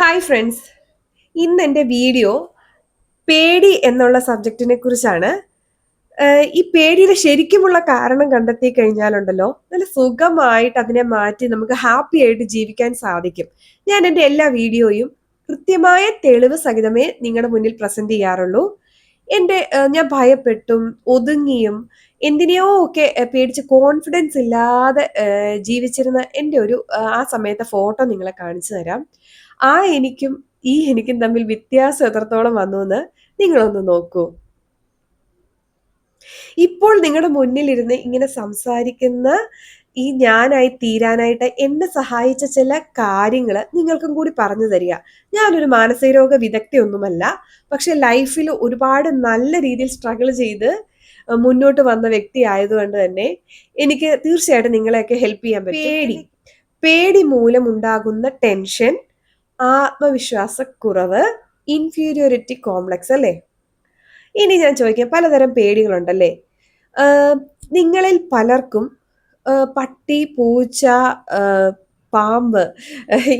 Hi friends ഇന്ന് എന്റെ video പേടി എന്നുള്ള സബ്ജക്റ്റിനെ കുറിച്ചാണ്. ഈ പേടിയുടെ ശരിക്കുമുള്ള കാരണം കണ്ടെത്തി കഴിഞ്ഞാലുണ്ടല്ലോ നല്ല സുഖമായിട്ട് അതിനെ മാറ്റി നമുക്ക് ഹാപ്പി ആയിട്ട് ജീവിക്കാൻ സാധിക്കും. ഞാൻ എന്റെ എല്ലാ വീഡിയോയും കൃത്യമായ തെളിവ് സഹിതമേ നിങ്ങളുടെ മുന്നിൽ പ്രസന്റ് ചെയ്യാറുള്ളൂ. എന്റെ ഞാൻ ഭയപ്പെട്ടും ഒതുങ്ങിയും എന്തിനെയോ ഒക്കെ പേടിച്ച് കോൺഫിഡൻസ് ഇല്ലാതെ ജീവിച്ചിരുന്ന എന്റെ ഒരു ആ സമയത്തെ ഫോട്ടോ നിങ്ങളെ കാണിച്ചു തരാം. ആ എനിക്കും ഈ എനിക്കും തമ്മിൽ വ്യത്യാസം എത്രത്തോളം വന്നു എന്ന് നിങ്ങളൊന്ന് നോക്കൂ. ഇപ്പോൾ നിങ്ങളുടെ മുന്നിലിരുന്ന് ഇങ്ങനെ സംസാരിക്കുന്ന ഈ ഞാനായി തീരാനായിട്ട് എന്നെ സഹായിച്ച ചില കാര്യങ്ങൾ നിങ്ങൾക്കും കൂടി പറഞ്ഞു തരിക. ഞാനൊരു മാനസിക രോഗ വിദഗ്ധയൊന്നുമല്ല പക്ഷെ ലൈഫിൽ ഒരുപാട് നല്ല രീതിയിൽ സ്ട്രഗിൾ ചെയ്ത് മുന്നോട്ട് വന്ന വ്യക്തി ആയതുകൊണ്ട് തന്നെ എനിക്ക് തീർച്ചയായിട്ടും നിങ്ങളെയൊക്കെ ഹെൽപ്പ് ചെയ്യാൻ പറ്റും. പേടി. പേടി മൂലം ഉണ്ടാകുന്ന ടെൻഷൻ ആത്മവിശ്വാസക്കുറവ് ഇൻഫീരിയോറിറ്റി കോംപ്ലക്സ് അല്ലേ? ഇനി ഞാൻ ചോദിക്കാം പലതരം പേടികളുണ്ടല്ലേ? നിങ്ങളിൽ പലർക്കും പട്ടി പൂച്ച പാമ്പ്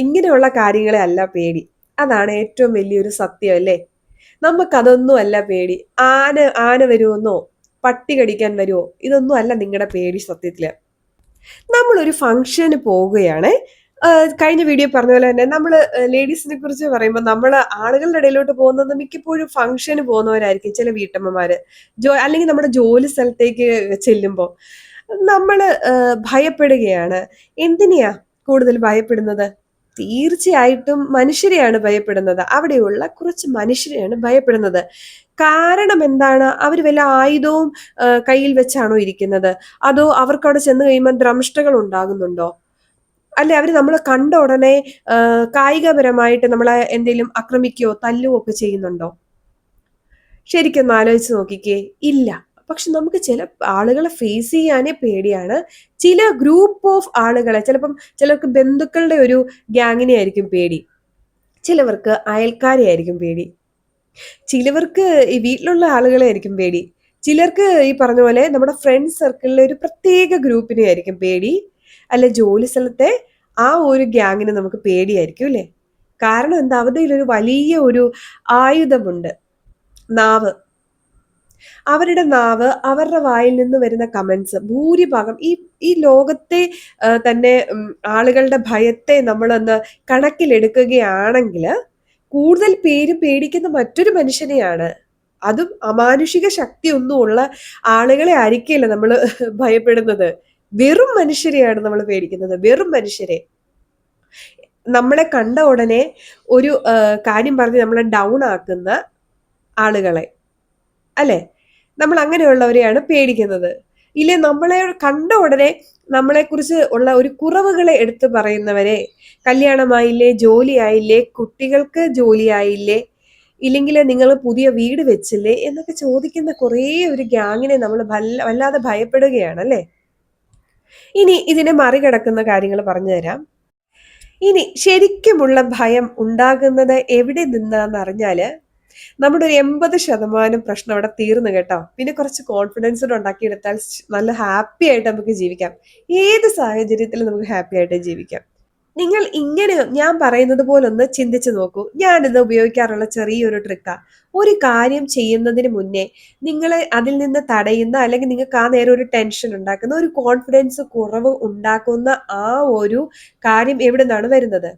ഇങ്ങനെയുള്ള കാര്യങ്ങളെ അല്ല പേടി. അതാണ് ഏറ്റവും വലിയൊരു സത്യം അല്ലേ? നമുക്കതൊന്നും അല്ല പേടി. ആന ആന വരുമെന്നോ? പട്ടി കടിക്കാൻ വരുമോ? ഇതൊന്നും അല്ല നിങ്ങളുടെ പേടി സത്യത്തിൽ. നമ്മളൊരു ഫംഗ്ഷന് പോവുകയാണ്. കഴിഞ്ഞ വീഡിയോ പറഞ്ഞ പോലെ തന്നെ നമ്മൾ ലേഡീസിനെ കുറിച്ച് പറയുമ്പോൾ നമ്മൾ ആളുകളുടെ ഇടയിലോട്ട് പോകുന്നത് മിക്കപ്പോഴും ഫംഗ്ഷന് പോകുന്നവരായിരിക്കും ചില വീട്ടമ്മമാര്. ജോ അല്ലെങ്കിൽ നമ്മുടെ ജോലി സ്ഥലത്തേക്ക് ചെല്ലുമ്പോൾ നമ്മൾ ഭയപ്പെടുകയാണ്. എന്തിനെയാ കൂടുതൽ ഭയപ്പെടുന്നത്? തീർച്ചയായിട്ടും മനുഷ്യരെയാണ് ഭയപ്പെടുന്നത്. അവിടെയുള്ള കുറച്ച് മനുഷ്യരെയാണ് ഭയപ്പെടുന്നത്. കാരണം എന്താണ്? അവർ വല്ല ആയുധവും കയ്യിൽ വെച്ചാണോ ഇരിക്കുന്നത്? അതോ അവർക്ക് അവിടെ ചെന്ന് കഴിയുമ്പോൾ ദ്രംഷ്ടകൾ ഉണ്ടാകുന്നുണ്ടോ? അല്ലെ അവർ നമ്മൾ കണ്ട ഉടനെ കായികപരമായിട്ട് നമ്മളെ എന്തെങ്കിലും ആക്രമിക്കുകയോ തല്ലുകയോ ഒക്കെ ചെയ്യുന്നുണ്ടോ? ശരിക്കൊന്ന് ആലോചിച്ച് നോക്കിക്കേ. ഇല്ല. പക്ഷെ നമുക്ക് ചില ആളുകളെ ഫേസ് ചെയ്യാനേ പേടിയാണ്. ചില ഗ്രൂപ്പ് ഓഫ് ആളുകളെ ചിലപ്പം ചിലർക്ക് ബന്ധുക്കളുടെ ഒരു ഗ്യാങ്ങിനെ ആയിരിക്കും പേടി. ചിലവർക്ക് അയൽക്കാരെ ആയിരിക്കും പേടി. ചിലവർക്ക് ഈ വീട്ടിലുള്ള ആളുകളെ ആയിരിക്കും പേടി. ചിലർക്ക് ഈ പറഞ്ഞ പോലെ നമ്മുടെ ഫ്രണ്ട് സർക്കിളിലെ ഒരു പ്രത്യേക ഗ്രൂപ്പിനെ ആയിരിക്കും പേടി. അല്ല ജോലി സ്ഥലത്തെ ആ ഒരു ഗ്യാങ്ങിനെ നമുക്ക് പേടിയായിരിക്കും അല്ലേ? കാരണം എന്താ അവരുടെ ഒരു വലിയ ഒരു ആയുധമുണ്ട്. നാവ്. അവരുടെ നാവ് അവരുടെ വായിൽ നിന്ന് വരുന്ന കമൻസ് ഭൂരിഭാഗം ഈ ഈ ലോകത്തെ തന്നെ ആളുകളുടെ ഭയത്തെ നമ്മളൊന്ന് കണക്കിലെടുക്കുകയാണെങ്കിൽ കൂടുതൽ പേര് പേടിക്കുന്ന മറ്റൊരു മനുഷ്യനെയാണ്. അതും അമാനുഷിക ശക്തി ഒന്നും ഉള്ള ആളുകളെ ആയിരിക്കില്ല നമ്മൾ ഭയപ്പെടുന്നത്. വെറും മനുഷ്യരെയാണ് നമ്മൾ പേടിക്കുന്നത്. വെറും മനുഷ്യരെ. നമ്മളെ കണ്ട ഉടനെ ഒരു കാര്യം പറഞ്ഞ് നമ്മളെ ഡൗൺ ആക്കുന്ന ആളുകളെ. അല്ലെ? നമ്മൾ അങ്ങനെയുള്ളവരെയാണ് പേടിക്കുന്നത്. ഇല്ലെ? നമ്മളെ കണ്ട ഉടനെ നമ്മളെക്കുറിച്ച് ഉള്ള ഒരു കുറവുകളെ എടുത്തു പറയുന്നവരെ. കല്യാണമായില്ലേ? ജോലിയായില്ലേ? കുട്ടികൾക്ക് ജോലിയായില്ലേ? ഇല്ലെങ്കിൽ നിങ്ങൾ പുതിയ വീട് വെച്ചില്ലേ? എന്നൊക്കെ ചോദിക്കുന്ന കുറേ ഒരു ഗ്യാങ്ങിനെ നമ്മൾ വല്ലാതെ ഭയപ്പെടുകയാണ് അല്ലേ? ഇനി ഇതിനെ മറികടക്കുന്ന കാര്യങ്ങൾ പറഞ്ഞു തരാം. ഇനി ശരിക്കുമുള്ള ഭയം ഉണ്ടാകുന്നത് എവിടെ നിന്നാന്ന് അറിഞ്ഞാൽ നമ്മുടെ ഒരു എൺപത് ശതമാനം പ്രശ്നം അവിടെ തീർന്നു കേട്ടോ. പിന്നെ കുറച്ച് കോൺഫിഡൻസ് ഉണ്ടാക്കിയെടുത്താൽ നല്ല ഹാപ്പി ആയിട്ട് നമുക്ക് ജീവിക്കാം. ഏത് സാഹചര്യത്തിലും നമുക്ക് ഹാപ്പി ആയിട്ട് ജീവിക്കാം. നിങ്ങൾ ഇങ്ങനെ ഞാൻ പറയുന്നത് പോലെ ഒന്ന് ചിന്തിച്ചു നോക്കൂ. ഞാനിത് ഉപയോഗിക്കാറുള്ള ചെറിയൊരു ട്രിക്കാ ഒരു കാര്യം ചെയ്യുന്നതിന് മുന്നേ നിങ്ങളെ അതിൽ നിന്ന് തടയുന്ന അല്ലെങ്കിൽ നിങ്ങൾക്ക് ആ നേരം ഒരു ടെൻഷൻ ഉണ്ടാക്കുന്ന ഒരു കോൺഫിഡൻസ് കുറവ് ഉണ്ടാക്കുന്ന ആ ഒരു കാര്യം എവിടെ നിന്നാണ് വരുന്നത്?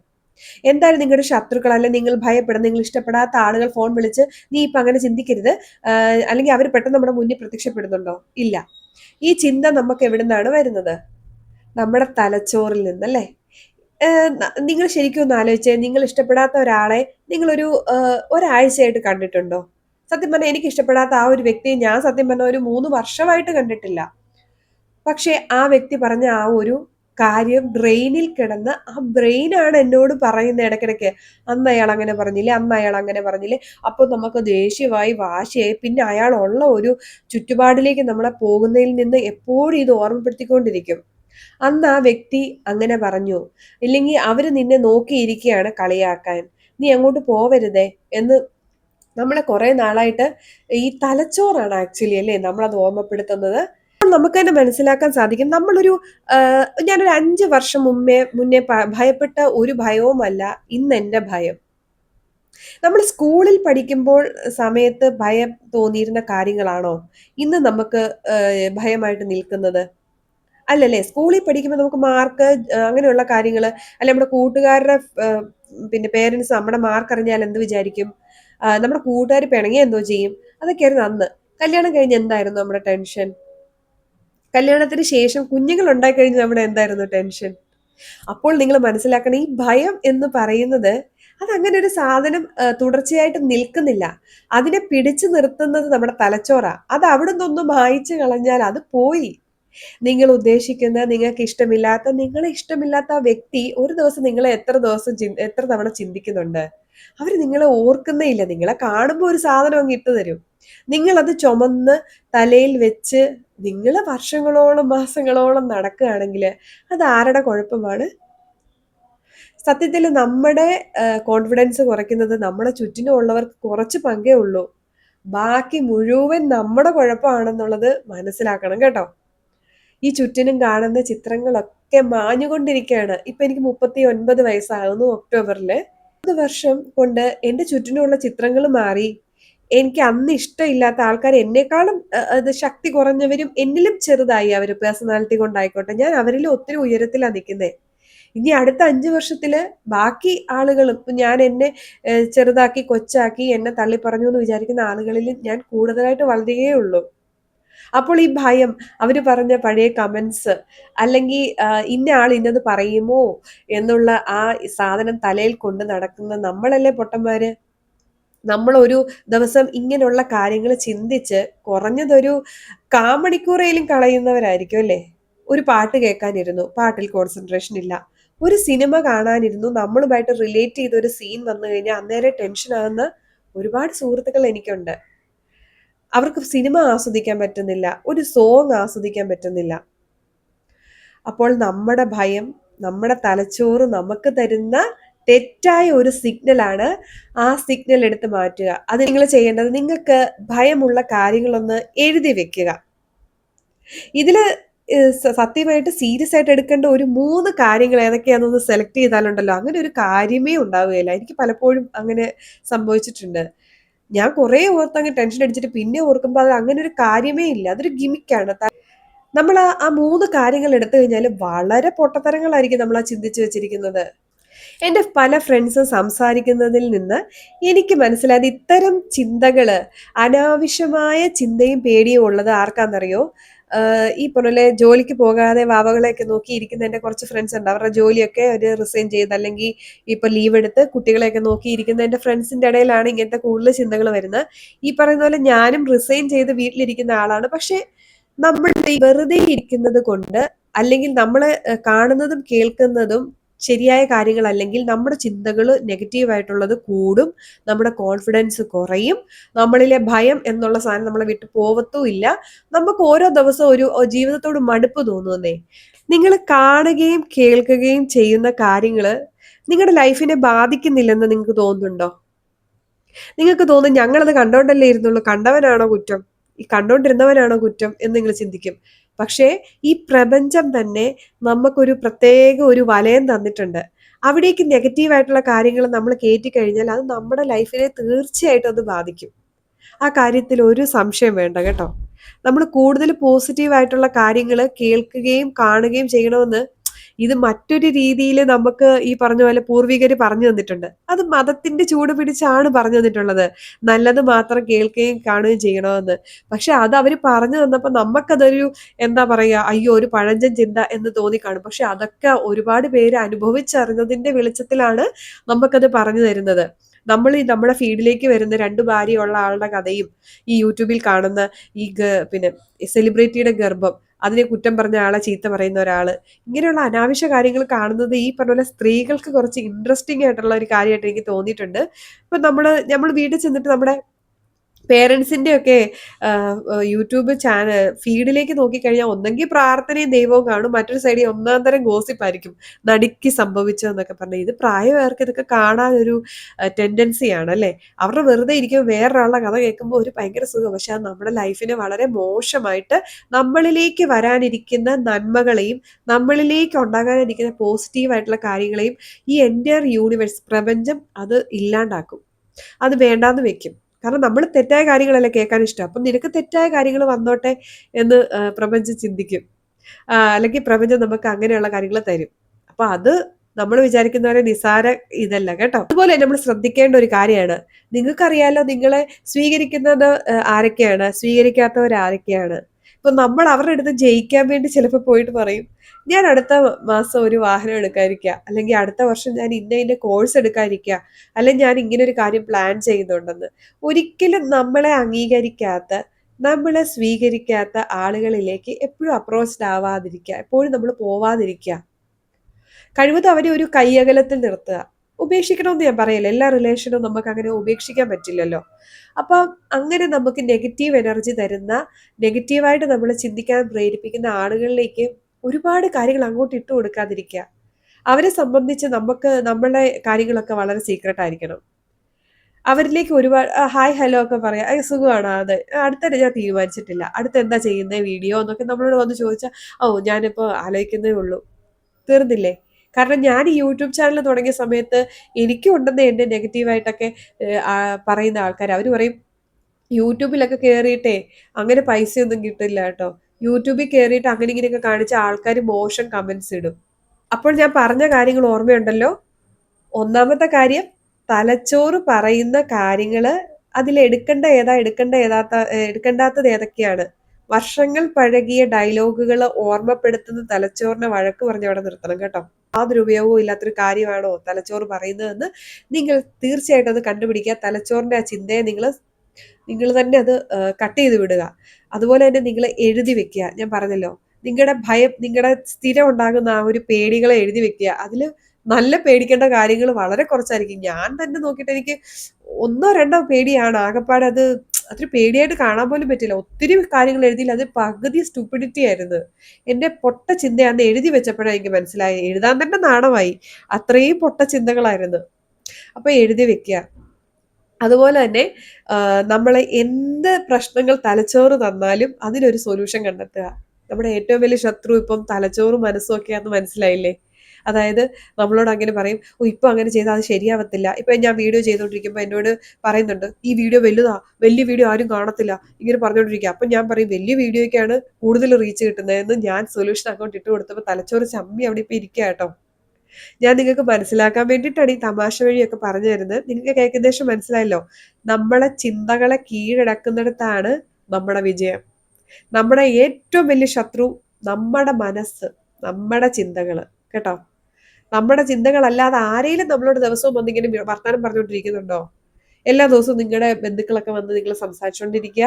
എന്തായാലും നിങ്ങളുടെ ശത്രുക്കൾ അല്ലെങ്കിൽ നിങ്ങൾ ഭയപ്പെടുന്ന നിങ്ങൾ ഇഷ്ടപ്പെടാത്ത ആളുകൾ ഫോൺ വിളിച്ച് നീ ഇപ്പം അങ്ങനെ ചിന്തിക്കരുത്. അല്ലെങ്കിൽ അവർ പെട്ടെന്ന് നമ്മുടെ മുന്നിൽ പ്രത്യക്ഷപ്പെടുന്നുണ്ടോ? ഇല്ല. ഈ ചിന്ത നമുക്ക് എവിടെ നിന്നാണ് വരുന്നത്? നമ്മുടെ തലച്ചോറിൽ നിന്നല്ലേ? നിങ്ങൾ ശരിക്കും ഒന്ന് ആലോചിച്ചേ നിങ്ങൾ ഇഷ്ടപ്പെടാത്ത ഒരാളെ നിങ്ങളൊരു ഒരാഴ്ചയായിട്ട് കണ്ടിട്ടുണ്ടോ? സത്യം പറഞ്ഞാൽ എനിക്ക് ഇഷ്ടപ്പെടാത്ത ആ ഒരു വ്യക്തിയെ ഞാൻ സത്യം പറഞ്ഞ ഒരു മൂന്ന് വർഷമായിട്ട് കണ്ടിട്ടില്ല. പക്ഷേ ആ വ്യക്തി പറഞ്ഞ ആ ഒരു കാര്യം ബ്രെയിനിൽ കിടന്ന് ആ ബ്രെയിനാണ് എന്നോട് പറയുന്ന ഇടയ്ക്കിടയ്ക്ക് അന്ന് അയാൾ അങ്ങനെ പറഞ്ഞില്ലേ അന്ന് അയാൾ അങ്ങനെ പറഞ്ഞില്ലേ? അപ്പോൾ നമുക്ക് ദേഷ്യമായി വാശിയായി പിന്നെ അയാളുള്ള ഒരു ചുറ്റുപാടിലേക്ക് നമ്മളെ പോകുന്നതിൽ നിന്ന് എപ്പോഴും ഇത് ഓർമ്മപ്പെടുത്തിക്കൊണ്ടിരിക്കും. അന്ന് ആ വ്യക്തി അങ്ങനെ പറഞ്ഞു ഇല്ലെങ്കിൽ അവർ നിന്നെ നോക്കിയിരിക്കുകയാണ് കളിയാക്കാൻ. നീ അങ്ങോട്ട് പോവരുതേ എന്ന് നമ്മളെ കുറേ നാളായിട്ട് ഈ തലച്ചോറാണ് ആക്ച്വലി അല്ലേ നമ്മളത് ഓർമ്മപ്പെടുത്തുന്നത്. നമുക്ക് തന്നെ മനസ്സിലാക്കാൻ സാധിക്കും. നമ്മളൊരു ഞാനൊരു അഞ്ച് വർഷം മുമ്പേ മുന്നേ ഭയപ്പെട്ട ഒരു ഭയവുമല്ല ഇന്ന് എന്റെ ഭയം. നമ്മൾ സ്കൂളിൽ പഠിക്കുമ്പോൾ സമയത്ത് ഭയം തോന്നിയിരുന്ന കാര്യങ്ങളാണോ? ഇന്ന് നമുക്ക് ഭയമായിട്ട് നിൽക്കുന്നത്? അല്ലല്ലേ? സ്കൂളിൽ പഠിക്കുമ്പോൾ നമുക്ക് മാർക്ക് അങ്ങനെയുള്ള കാര്യങ്ങൾ അല്ലെ നമ്മുടെ കൂട്ടുകാരുടെ പിന്നെ പേരൻസ് നമ്മുടെ മാർക്ക് അറിഞ്ഞാൽ എന്ത് വിചാരിക്കും? നമ്മുടെ കൂട്ടുകാർ പിണങ്ങി എന്തോ ചെയ്യും? അതൊക്കെയായിരുന്നു അന്ന്. കല്യാണം കഴിഞ്ഞ് എന്തായിരുന്നു നമ്മുടെ ടെൻഷൻ? കല്യാണത്തിന് ശേഷം കുഞ്ഞുങ്ങൾ ഉണ്ടായി കഴിഞ്ഞ് നമ്മുടെ എന്തായിരുന്നു ടെൻഷൻ? അപ്പോൾ നിങ്ങൾ മനസ്സിലാക്കണം ഈ ഭയം എന്ന് പറയുന്നത് അതങ്ങനെ ഒരു സാധനം തുടർച്ചയായിട്ട് നിൽക്കുന്നില്ല. അതിനെ പിടിച്ചു നിർത്തുന്നത് നമ്മുടെ തലച്ചോറാണ് അത് അവിടെ നിന്നൊന്നും മായിച്ചു കളഞ്ഞാൽ അത് പോയി. നിങ്ങൾ ഉദ്ദേശിക്കുന്ന, നിങ്ങൾക്ക് ഇഷ്ടമില്ലാത്ത, നിങ്ങളെ ഇഷ്ടമില്ലാത്ത ആ വ്യക്തി ഒരു ദിവസം നിങ്ങളെ എത്ര ദിവസം എത്ര തവണ ചിന്തിക്കുന്നുണ്ട്? അവർ നിങ്ങളെ ഓർക്കുന്നേ ഇല്ല. നിങ്ങളെ കാണുമ്പോൾ ഒരു സാധനം അങ്ങ് ഇട്ട് തരും. നിങ്ങളത് ചുമന്ന് തലയിൽ വെച്ച് നിങ്ങൾ വർഷങ്ങളോളം, മാസങ്ങളോളം നടക്കുകയാണെങ്കിൽ അത് ആരുടെ കുഴപ്പമാണ്? സത്യത്തിൽ നമ്മുടെ കോൺഫിഡൻസ് കുറയ്ക്കുന്നത് നമ്മുടെ ചുറ്റിനുമുള്ളവർക്ക് കുറച്ച് പങ്കേ ഉള്ളൂ. ബാക്കി മുഴുവൻ നമ്മുടെ കുഴപ്പമാണെന്നുള്ളത് മനസ്സിലാക്കണം കേട്ടോ. ഈ ചുറ്റിനും കാണുന്ന ചിത്രങ്ങളൊക്കെ മാഞ്ഞുകൊണ്ടിരിക്കുകയാണ്. ഇപ്പൊ എനിക്ക് 39 വയസ്സാകുന്നു ഒക്ടോബറിൽ 30 വർഷം കൊണ്ട് എന്റെ ചുറ്റിനുള്ള ചിത്രങ്ങൾ മാറി. എനിക്ക് അന്ന് ഇഷ്ടമില്ലാത്ത ആൾക്കാർ എന്നെക്കാളും അത് ശക്തി കുറഞ്ഞവരും എന്നിലും ചെറുതായി അവർ പേഴ്സണാലിറ്റി കൊണ്ടായിക്കോട്ടെ. ഞാൻ അവരിൽ ഒത്തിരി ഉയരത്തിലാണ് നിൽക്കുന്നത് ഇനി അടുത്ത അഞ്ച് വർഷത്തിൽ ബാക്കി ആളുകളും ഞാൻ എന്നെ ചെറുതാക്കി, കൊച്ചാക്കി, എന്നെ തള്ളിപ്പറഞ്ഞു എന്ന് വിചാരിക്കുന്ന ആളുകളിൽ ഞാൻ കൂടുതലായിട്ട് വളരുകയേ ഉള്ളൂ. അപ്പോൾ ഈ ഭയം, അവർ പറഞ്ഞ പഴയ കമൻസ് അല്ലെങ്കിൽ ഇന്ന ആൾ ഇന്നത് പറയുമോ എന്നുള്ള ആ സാധനം തലയിൽ കൊണ്ട് നടക്കുന്ന നമ്മളല്ലേ പൊട്ടന്മാര്? നമ്മളൊരു ദിവസം ഇങ്ങനെയുള്ള കാര്യങ്ങൾ ചിന്തിച്ച് കുറഞ്ഞതൊരു കാമണിക്കൂറയിലും കളയുന്നവരായിരിക്കും അല്ലേ? ഒരു പാട്ട് കേൾക്കാനിരുന്നു. പാട്ടിൽ കോൺസെൻട്രേഷൻ ഇല്ല. ഒരു സിനിമ കാണാനിരുന്നു. നമ്മളുമായിട്ട് റിലേറ്റ് ചെയ്ത ഒരു സീൻ വന്നു കഴിഞ്ഞാൽ അന്നേരം ടെൻഷൻ ആകുന്ന ഒരുപാട് സുഹൃത്തുക്കൾ എനിക്കുണ്ട്. അവർക്ക് സിനിമ ആസ്വദിക്കാൻ പറ്റുന്നില്ല. ഒരു സോങ് ആസ്വദിക്കാൻ പറ്റുന്നില്ല. അപ്പോൾ നമ്മുടെ ഭയം, നമ്മുടെ തലച്ചോറ് നമുക്ക് തരുന്ന തെറ്റായ ഒരു സിഗ്നലാണ്. ആ സിഗ്നൽ എടുത്ത് മാറ്റുക. അത് നിങ്ങൾ ചെയ്യേണ്ടത് നിങ്ങൾക്ക് ഭയമുള്ള കാര്യങ്ങളൊന്ന് എഴുതി വെക്കുക. ഇതിൽ സത്യമായിട്ട് സീരിയസ് ആയിട്ട് എടുക്കേണ്ട ഒരു മൂന്ന് കാര്യങ്ങൾ ഏതൊക്കെയാണെന്ന് സെലക്ട് ചെയ്താലുണ്ടല്ലോ അങ്ങനെ ഒരു കാര്യമേ ഉണ്ടാവുകയില്ല. എനിക്ക് പലപ്പോഴും അങ്ങനെ സംഭവിച്ചിട്ടുണ്ട്. ഞാൻ കുറേ ഓർത്തങ്ങ് ടെൻഷൻ അടിച്ചിട്ട് പിന്നെ ഓർക്കുമ്പോൾ അത് അങ്ങനെ ഒരു കാര്യമേ ഇല്ല. അതൊരു ഗിമിക്കാണ്. നമ്മൾ ആ മൂന്ന് കാര്യങ്ങൾ എടുത്തു കഴിഞ്ഞാൽ വളരെ പൊട്ടത്തരങ്ങളായിരിക്കും നമ്മൾ ആ ചിന്തിച്ചു വെച്ചിരിക്കുന്നത്. എന്റെ പല ഫ്രണ്ട്സും സംസാരിക്കുന്നതിൽ നിന്ന് എനിക്ക് മനസ്സിലായത് ഇത്തരം ചിന്തകൾ അനാവശ്യമായ ചിന്തയും പേടിയും ഉള്ളത് ആർക്കാന്നറിയോ? ഈ പോലെ ജോലിക്ക് പോകാതെ വാവകളെയൊക്കെ നോക്കിയിരിക്കുന്ന എന്റെ കുറച്ച് ഫ്രണ്ട്സ് ഉണ്ട്. അവരുടെ ജോലിയൊക്കെ അവർ റിസൈൻ ചെയ്ത് അല്ലെങ്കിൽ ഇപ്പൊ ലീവ് എടുത്ത് കുട്ടികളെയൊക്കെ നോക്കിയിരിക്കുന്ന എന്റെ ഫ്രണ്ട്സിന്റെ ഇടയിലാണ് ഇങ്ങനത്തെ കൂടുതൽ ചിന്തകൾ വരുന്നത്. ഈ പറയുന്ന പോലെ ഞാനും റിസൈൻ ചെയ്ത് വീട്ടിലിരിക്കുന്ന ആളാണ്. പക്ഷേ നമ്മൾ വെറുതെ ഇരിക്കുന്നത് കൊണ്ട് അല്ലെങ്കിൽ നമ്മൾ കാണുന്നതും കേൾക്കുന്നതും ശരിയായ കാര്യങ്ങൾ അല്ലെങ്കിൽ നമ്മുടെ ചിന്തകൾ നെഗറ്റീവ് ആയിട്ടുള്ളത് കൂടും. നമ്മുടെ കോൺഫിഡൻസ് കുറയും. നമ്മളിലെ ഭയം എന്നുള്ള സാധനം നമ്മളെ വിട്ടു പോവത്തും ഇല്ല. നമുക്ക് ഓരോ ദിവസവും ഒരു ജീവിതത്തോട് മടുപ്പ് തോന്നുന്നേ നിങ്ങൾ കാണുകയും കേൾക്കുകയും ചെയ്യുന്ന കാര്യങ്ങൾ നിങ്ങളുടെ ലൈഫിനെ ബാധിക്കുന്നില്ലെന്ന് നിങ്ങൾക്ക് തോന്നുന്നുണ്ടോ? നിങ്ങൾക്ക് തോന്നും ഞങ്ങളത് കണ്ടോണ്ടല്ലേ ഇരുന്നുള്ളൂ. കണ്ടവനാണോ കുറ്റം? ഈ കണ്ടോണ്ടിരുന്നവനാണോ കുറ്റം? എന്ന് നിങ്ങൾ ചിന്തിക്കും. പക്ഷേ ഈ പ്രപഞ്ചം തന്നെ നമുക്കൊരു പ്രത്യേക ഒരു വലയം തന്നിട്ടുണ്ട്. അവിടേക്ക് നെഗറ്റീവായിട്ടുള്ള കാര്യങ്ങൾ നമ്മൾ കയറ്റി കേറ്റിക്കഴിഞ്ഞാൽ അത് നമ്മുടെ ലൈഫിനെ തീർച്ചയായിട്ടും അത് ബാധിക്കും. ആ കാര്യത്തിൽ ഒരു സംശയം വേണ്ട കേട്ടോ. നമ്മൾ കൂടുതൽ പോസിറ്റീവായിട്ടുള്ള കാര്യങ്ങൾ കേൾക്കുകയും കാണുകയും ചെയ്യണമെന്ന് ഇത് മറ്റൊരു രീതിയിൽ നമുക്ക് ഈ പറഞ്ഞ പോലെ പൂർവികർ പറഞ്ഞു തന്നിട്ടുണ്ട്. അത് മതത്തിന്റെ ചൂട് പിടിച്ചാണ് പറഞ്ഞു തന്നിട്ടുള്ളത്. നല്ലത് മാത്രം കേൾക്കുകയും കാണുകയും ചെയ്യണമെന്ന്. പക്ഷെ അത് അവർ പറഞ്ഞു തന്നപ്പോൾ നമുക്കതൊരു എന്താ പറയുക അയ്യോ ഒരു പഴഞ്ചൻ ചിന്ത എന്ന് തോന്നിക്കാണും. പക്ഷെ അതൊക്കെ ഒരുപാട് പേര് അനുഭവിച്ചറിഞ്ഞതിന്റെ വെളിച്ചത്തിലാണ് നമുക്കത് പറഞ്ഞു തരുന്നത്. നമ്മൾ ഈ നമ്മുടെ ഫീഡിലേക്ക് വരുന്ന രണ്ട് ഭാര്യയുള്ള ആളുടെ കഥയും, ഈ യൂട്യൂബിൽ കാണുന്ന ഈ പിന്നെ സെലിബ്രിറ്റിയുടെ ഗർഭം, അതിനെ കുറ്റം പറഞ്ഞ ആളെ ചീത്ത പറയുന്ന ഒരാൾ ഇങ്ങനെയുള്ള അനാവശ്യ കാര്യങ്ങൾ കാണുന്നത് ഈ പറഞ്ഞ പോലെ സ്ത്രീകൾക്ക് കുറച്ച് ഇൻട്രസ്റ്റിംഗ് ആയിട്ടുള്ള ഒരു കാര്യമായിട്ട് എനിക്ക് തോന്നിയിട്ടുണ്ട്. ഇപ്പം നമ്മൾ നമ്മൾ വീട്ടിൽ ചെന്നിട്ട് നമ്മുടെ പേരൻസിന്റെ ഒക്കെ യൂട്യൂബ് ചാനൽ ഫീഡിലേക്ക് നോക്കിക്കഴിഞ്ഞാൽ ഒന്നെങ്കിൽ പ്രാർത്ഥനയും ദൈവവും കാണും. മറ്റൊരു സൈഡിൽ ഒന്നാം തരം ഗോസിപ്പായിരിക്കും. നടിക്ക് സംഭവിച്ചതെന്നൊക്കെ പറഞ്ഞാൽ ഇത് പ്രായമായവർക്ക് ഇതൊക്കെ കാണാനൊരു ടെൻഡൻസിയാണ് അല്ലേ? അവരുടെ വെറുതെ ഇരിക്കുമ്പോൾ വേറൊരാളുടെ കഥ കേൾക്കുമ്പോൾ ഒരു ഭയങ്കര സുഖം. പക്ഷെ അത് നമ്മുടെ ലൈഫിനെ വളരെ മോശമായിട്ട് നമ്മളിലേക്ക് വരാനിരിക്കുന്ന നന്മകളെയും, നമ്മളിലേക്ക് ഉണ്ടാകാനിരിക്കുന്ന പോസിറ്റീവ് ആയിട്ടുള്ള കാര്യങ്ങളെയും ഈ എന്റെ യൂണിവേഴ്സ് പ്രപഞ്ചം അത് ഇല്ലാണ്ടാക്കും. അത് വേണ്ടാന്ന് വെക്കും കാരണം നമ്മൾ തെറ്റായ കാര്യങ്ങളല്ലേ കേൾക്കാൻ ഇഷ്ടം. അപ്പം നിനക്ക് തെറ്റായ കാര്യങ്ങൾ വന്നോട്ടെ എന്ന് പ്രപഞ്ചം ചിന്തിക്കും. അല്ലെങ്കിൽ പ്രപഞ്ചം നമുക്ക് അങ്ങനെയുള്ള കാര്യങ്ങൾ തരും. അപ്പൊ അത് നമ്മൾ വിചാരിക്കുന്ന പോലെ നിസാര ഇതല്ല കേട്ടോ? അതുപോലെ നമ്മൾ ശ്രദ്ധിക്കേണ്ട ഒരു കാര്യമാണ്. നിങ്ങൾക്കറിയാലോ നിങ്ങളെ സ്വീകരിക്കുന്നത് ആരൊക്കെയാണ്? സ്വീകരിക്കാത്തവർ ആരൊക്കെയാണ് ഇപ്പൊ നമ്മൾ അവരുടെ അടുത്ത് ജയിക്കാൻ വേണ്ടി ചിലപ്പോൾ പോയിട്ട് പറയും ഞാൻ അടുത്ത മാസം ഒരു വാഹനം എടുക്കാതിരിക്കുക അല്ലെങ്കിൽ അടുത്ത വർഷം ഞാൻ ഇന്ന ഇന്ന കോഴ്സ് എടുക്കാതിരിക്കുക അല്ലെങ്കിൽ ഞാൻ ഇങ്ങനെ ഒരു കാര്യം പ്ലാൻ ചെയ്യുന്നുണ്ടെന്ന്. ഒരിക്കലും നമ്മളെ അംഗീകരിക്കാത്ത നമ്മളെ സ്വീകരിക്കാത്ത ആളുകളിലേക്ക് എപ്പോഴും അപ്രോച്ച്ഡ് ആവാതിരിക്കുക എപ്പോഴും നമ്മൾ പോവാതിരിക്കുക കഴിവതും അവരെ ഒരു കയ്യകലത്തിൽ നിർത്തുക. ഉപേക്ഷിക്കണമെന്ന് ഞാൻ പറയില്ല? എല്ലാ റിലേഷനും നമുക്ക് അങ്ങനെ ഉപേക്ഷിക്കാൻ പറ്റില്ലല്ലോ. അപ്പം അങ്ങനെ നമുക്ക് നെഗറ്റീവ് എനർജി തരുന്ന നെഗറ്റീവായിട്ട് നമ്മൾ ചിന്തിക്കാൻ പ്രേരിപ്പിക്കുന്ന ആളുകളിലേക്ക് ഒരുപാട് കാര്യങ്ങൾ അങ്ങോട്ട് ഇട്ട് കൊടുക്കാതിരിക്കുക. അവരെ സംബന്ധിച്ച് നമുക്ക് നമ്മളെ കാര്യങ്ങളൊക്കെ വളരെ സീക്രട്ട് ആയിരിക്കണം. അവരിലേക്ക് ഒരുപാട് ഹായ് ഹലോ ഒക്കെ പറയാം സുഖമാണോ? അത് അടുത്ത ഞാൻ തീരുമാനിച്ചിട്ടില്ല. അടുത്ത എന്താ ചെയ്യുന്നത് വീഡിയോ എന്നൊക്കെ നമ്മളോട് വന്ന് ചോദിച്ചാൽ ഓ ഞാനിപ്പോൾ ആലോചിക്കുന്നേ ഉള്ളൂ. തീർന്നില്ലേ? കാരണം ഞാൻ ഈ യൂട്യൂബ് ചാനൽ തുടങ്ങിയ സമയത്ത് എനിക്കും ഉണ്ടെന്ന് എന്റെ നെഗറ്റീവായിട്ടൊക്കെ പറയുന്ന ആൾക്കാർ. അവർ പറയും യൂട്യൂബിലൊക്കെ കയറിയിട്ടേ അങ്ങനെ പൈസയൊന്നും കിട്ടില്ല കേട്ടോ. യൂട്യൂബിൽ കയറിയിട്ട് അങ്ങനെ ഇങ്ങനെയൊക്കെ കാണിച്ച ആൾക്കാർ മോശം കമൻസ് ഇടും. അപ്പോൾ ഞാൻ പറഞ്ഞ കാര്യങ്ങൾ ഓർമ്മയുണ്ടല്ലോ? ഒന്നാമത്തെ കാര്യം തലച്ചോറ് പറയുന്ന കാര്യങ്ങൾ അതിൽ എടുക്കേണ്ട ഏതാ എടുക്കേണ്ട ഏതാത്ത എടുക്കേണ്ടാത്തത് ഏതൊക്കെയാണ്? വർഷങ്ങൾ പഴകിയ ഡയലോഗുകൾ ഓർമ്മപ്പെടുത്തുന്ന തലച്ചോറിനെ വഴക്ക് പറഞ്ഞ് അവിടെ നിർത്തണം കേട്ടോ. യാതൊരു ഉപയോഗവും ഇല്ലാത്തൊരു കാര്യമാണോ തലച്ചോറ് പറയുന്നതെന്ന് നിങ്ങൾ തീർച്ചയായിട്ടും അത് കണ്ടുപിടിക്കുക. തലച്ചോറിന്റെ ആ ചിന്തയെ നിങ്ങൾ നിങ്ങൾ തന്നെ അത് കട്ട് ചെയ്ത് വിടുക. അതുപോലെ തന്നെ നിങ്ങൾ എഴുതി വെക്കുക. ഞാൻ പറഞ്ഞല്ലോ നിങ്ങളുടെ ഭയം നിങ്ങളുടെ സ്ഥിരം ഉണ്ടാകുന്ന ആ ഒരു പേടികളെ എഴുതി വെക്കുക. അതിൽ നല്ല പേടിക്കേണ്ട കാര്യങ്ങൾ വളരെ കുറച്ചായിരിക്കും. ഞാൻ തന്നെ നോക്കിയിട്ട് എനിക്ക് ഒന്നോ രണ്ടോ പേടിയാണ്. ആകെപ്പാടെ അത് അത്ര പേടിയായിട്ട് കാണാൻ പോലും പറ്റില്ല. ഒത്തിരി കാര്യങ്ങൾ എഴുതിയില്ല. അത് പകുതി സ്റ്റുപ്പിഡിറ്റി ആയിരുന്നു. എന്റെ പൊട്ട ചിന്തയാന്ന് എഴുതി വെച്ചപ്പോഴാണ് എനിക്ക് മനസ്സിലായി എഴുതാൻ തന്നെ നാണമായി. അത്രയും പൊട്ട ചിന്തകളായിരുന്നു. അപ്പൊ എഴുതി വെക്കുക. അതുപോലെ തന്നെ നമ്മളെ എന്ത് പ്രശ്നങ്ങൾ തലച്ചോറ് തന്നാലും അതിനൊരു സൊല്യൂഷൻ കണ്ടെത്തുക. നമ്മുടെ ഏറ്റവും വലിയ ശത്രു ഇപ്പം തലച്ചോറും മനസ്സും ഒക്കെയാന്ന് മനസ്സിലായില്ലേ? അതായത് നമ്മളോട് അങ്ങനെ പറയും ഓ ഇപ്പം അങ്ങനെ ചെയ്താൽ അത് ശരിയാവത്തില്ല. ഇപ്പം ഞാൻ വീഡിയോ ചെയ്തുകൊണ്ടിരിക്കുമ്പോൾ എന്നോട് പറയുന്നുണ്ട് ഈ വീഡിയോ വലുതാ വലിയ വീഡിയോ ആരും കാണത്തില്ല. ഇങ്ങനെ പറഞ്ഞുകൊണ്ടിരിക്കുക അപ്പം ഞാൻ പറയും വലിയ വീഡിയോയ്ക്കാണ് കൂടുതൽ റീച്ച് കിട്ടുന്നതെന്ന് ഞാൻ സൊല്യൂഷൻ അങ്ങോട്ട് ഇട്ട് കൊടുത്തപ്പോൾ തലച്ചോറ് ചമ്മി അവിടെ ഇപ്പം ഇരിക്കുക കേട്ടോ. ഞാൻ നിങ്ങൾക്ക് മനസ്സിലാക്കാൻ വേണ്ടിയിട്ടാണ് ഈ തമാശ വഴിയൊക്കെ പറഞ്ഞു തരുന്നത്. നിങ്ങൾക്ക് ഏകദേശം മനസ്സിലായല്ലോ നമ്മളെ ചിന്തകളെ കീഴടക്കുന്നിടത്താണ് നമ്മുടെ വിജയം. നമ്മുടെ ഏറ്റവും വലിയ ശത്രു നമ്മുടെ മനസ്സ് നമ്മുടെ ചിന്തകൾ കേട്ടോ? നമ്മുടെ ചിന്തകളല്ലാതെ ആരെങ്കിലും നമ്മളോട് ദിവസവും വന്നിങ്ങനെ വർത്തമാനം പറഞ്ഞുകൊണ്ടിരിക്കുന്നുണ്ടോ എല്ലാ ദിവസവും നിങ്ങളുടെ ബന്ധുക്കളൊക്കെ വന്ന് നിങ്ങൾ സംസാരിച്ചുകൊണ്ടിരിക്കുക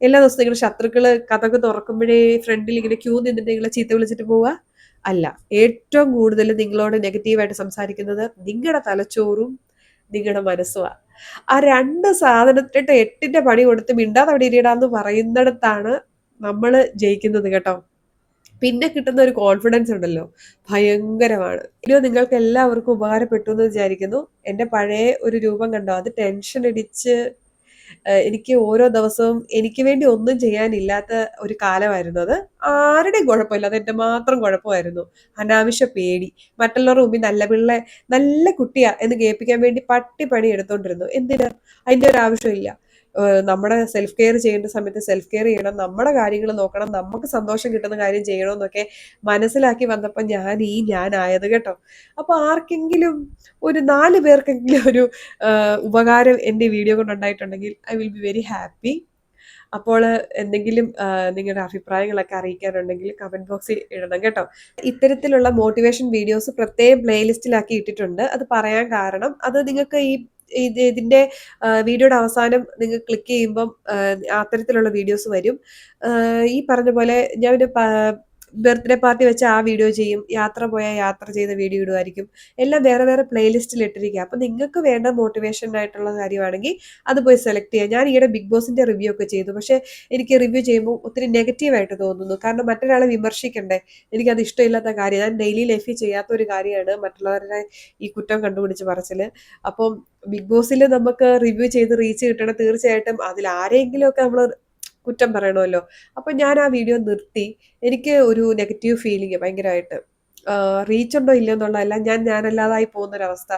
എല്ലാ ദിവസവും നിങ്ങളുടെ ശത്രുക്കൾ കഥകൾ തുറക്കുമ്പോഴേ ഫ്രണ്ടിൽ ഇങ്ങനെ ക്യൂ നിന്നിട്ട് നിങ്ങളെ ചീത്ത വിളിച്ചിട്ട് പോവുക അല്ല ഏറ്റവും കൂടുതൽ നിങ്ങളോട് നെഗറ്റീവായിട്ട് സംസാരിക്കുന്നത് നിങ്ങളുടെ തലച്ചോറും നിങ്ങളുടെ മനസ്സുമാണ് ആ രണ്ട് സാധനത്തിട്ട് എട്ടിന്റെ പണി കൊടുത്ത് മിണ്ടാതെ അവിടെ ഇരിടാന്ന് പറയുന്നിടത്താണ് നമ്മൾ ജയിക്കുന്നത് കേട്ടോ. പിന്നെ കിട്ടുന്ന ഒരു കോൺഫിഡൻസ് ഉണ്ടല്ലോ. ഭയങ്കരമാണ്. ഇനിയോ നിങ്ങൾക്ക് എല്ലാവർക്കും ഉപകാരപ്പെട്ടു എന്ന് വിചാരിക്കുന്നു. എന്റെ പഴയ ഒരു രൂപം കണ്ടോ? അത് ടെൻഷൻ അടിച്ച് എനിക്ക് ഓരോ ദിവസവും എനിക്ക് വേണ്ടി ഒന്നും ചെയ്യാനില്ലാത്ത ഒരു കാലമായിരുന്നു അത്. ആരുടെയും കുഴപ്പമില്ല. അത് എന്റെ മാത്രം കുഴപ്പമായിരുന്നു. അനാവശ്യ പേടി. മറ്റുള്ളവരുടെ മുമ്പിൽ നല്ല പിള്ളേ നല്ല കുട്ടിയാ എന്ന് കേൾപ്പിക്കാൻ വേണ്ടി പട്ടി പണി എടുത്തോണ്ടിരുന്നു എന്തിനാ? അതിന്റെ ഒരു ആവശ്യമില്ല. നമ്മുടെ സെൽഫ് കെയർ ചെയ്യേണ്ട സമയത്ത് സെൽഫ് കെയർ ചെയ്യണം. നമ്മുടെ കാര്യങ്ങൾ നോക്കണം. നമുക്ക് സന്തോഷം കിട്ടുന്ന കാര്യം ചെയ്യണമെന്നൊക്കെ മനസ്സിലാക്കി വന്നപ്പോൾ ഞാൻ ഈ ഞാനായത് കേട്ടോ. അപ്പോൾ ആർക്കെങ്കിലും ഒരു നാല് പേർക്കെങ്കിലും ഒരു ഉപകാരം എന്റെ video കൊണ്ടുണ്ടായിട്ടുണ്ടെങ്കിൽ I will be very happy അപ്പോൾ എന്തെങ്കിലും നിങ്ങളുടെ അഭിപ്രായങ്ങളൊക്കെ അറിയിക്കാനുണ്ടെങ്കിൽ കമന്റ് ബോക്സിൽ ഇടണം കേട്ടോ. ഇത്തരത്തിലുള്ള മോട്ടിവേഷൻ വീഡിയോസ് പ്രത്യേകം പ്ലേലിസ്റ്റിലാക്കി ഇട്ടിട്ടുണ്ട്. അത് പറയാൻ കാരണം അത് നിങ്ങൾക്ക് ഈ ഇത് ഇതിന്റെ വീഡിയോയുടെ അവസാനം നിങ്ങൾ ക്ലിക്ക് ചെയ്യുമ്പം അത്തരത്തിലുള്ള വീഡിയോസ് വരും. ഈ പറഞ്ഞ പോലെ ഞാൻ ബർത്ത്ഡേ പാർട്ടി വെച്ച ആ വീഡിയോ ചെയ്യും യാത്ര പോയ യാത്ര ചെയ്ത വീഡിയോ ഇടുമായിരിക്കും. എല്ലാം വേറെ വേറെ പ്ലേലിസ്റ്റിൽ ഇട്ടിരിക്കുക അപ്പം നിങ്ങൾക്ക് വേണ്ട മോട്ടിവേഷൻ ആയിട്ടുള്ള കാര്യമാണെങ്കിൽ അത് പോയി സെലക്ട് ചെയ്യുക ഞാൻ ഈയിടെ ബിഗ് ബോസിന്റെ റിവ്യൂ ഒക്കെ ചെയ്തു. പക്ഷേ എനിക്ക് റിവ്യൂ ചെയ്യുമ്പോൾ ഒത്തിരി നെഗറ്റീവായിട്ട് തോന്നുന്നു. കാരണം മറ്റൊരാളെ വിമർശിക്കണ്ടേ? എനിക്കത് ഇഷ്ടമില്ലാത്ത കാര്യം. ഞാൻ ഡെയിലി ലൈഫിൽ ചെയ്യാത്ത ഒരു കാര്യമാണ് മറ്റുള്ളവരുടെ ഈ കുറ്റം കണ്ടുപിടിച്ച് പറച്ചിൽ അപ്പം ബിഗ് ബോസിൽ നമുക്ക് റിവ്യൂ ചെയ്ത് റീച്ച് കിട്ടണം. തീർച്ചയായിട്ടും അതിൽ ആരെങ്കിലുമൊക്കെ നമ്മൾ കുറ്റം പറയണമല്ലോ. അപ്പം ഞാൻ ആ വീഡിയോ നിർത്തി. എനിക്ക് ഒരു നെഗറ്റീവ് ഫീലിംഗ് ഭയങ്കരമായിട്ട് റീച്ച് ഉണ്ടോ ഇല്ലയോ എന്നുള്ളതല്ല ഞാൻ ഞാനല്ലാതായി പോകുന്നൊരവസ്ഥ.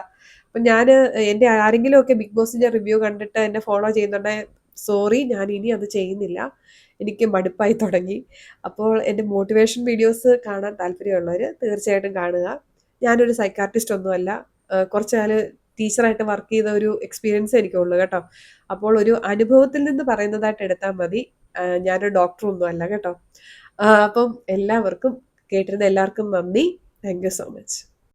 അപ്പം ഞാൻ എന്റെ ആരെങ്കിലുമൊക്കെ ബിഗ് ബോസിന്റെ റിവ്യൂ കണ്ടിട്ട് എന്നെ ഫോളോ ചെയ്യുന്നുണ്ടെങ്കിൽ സോറി ഞാൻ ഇനി അത് ചെയ്യുന്നില്ല. എനിക്ക് മടുപ്പായി തുടങ്ങി. അപ്പോൾ എന്റെ മോട്ടിവേഷൻ വീഡിയോസ് കാണാൻ താല്പര്യമുള്ളവർ തീർച്ചയായിട്ടും കാണുക. ഞാനൊരു സൈക്കാർട്ടിസ്റ്റ് ഒന്നുമല്ല. കുറച്ച് കാലം ടീച്ചറായിട്ട് വർക്ക് ചെയ്ത ഒരു എക്സ്പീരിയൻസ് എനിക്കുള്ളൂ കേട്ടോ. അപ്പോൾ ഒരു അനുഭവത്തിൽ നിന്ന് പറയുന്നതായിട്ട് എടുത്താൽ മതി. ഞാനൊരു ഡോക്ടറൊന്നും അല്ല കേട്ടോ. അപ്പം എല്ലാവർക്കും കേട്ടിരുന്ന എല്ലാവർക്കും നന്ദി. Thank you so much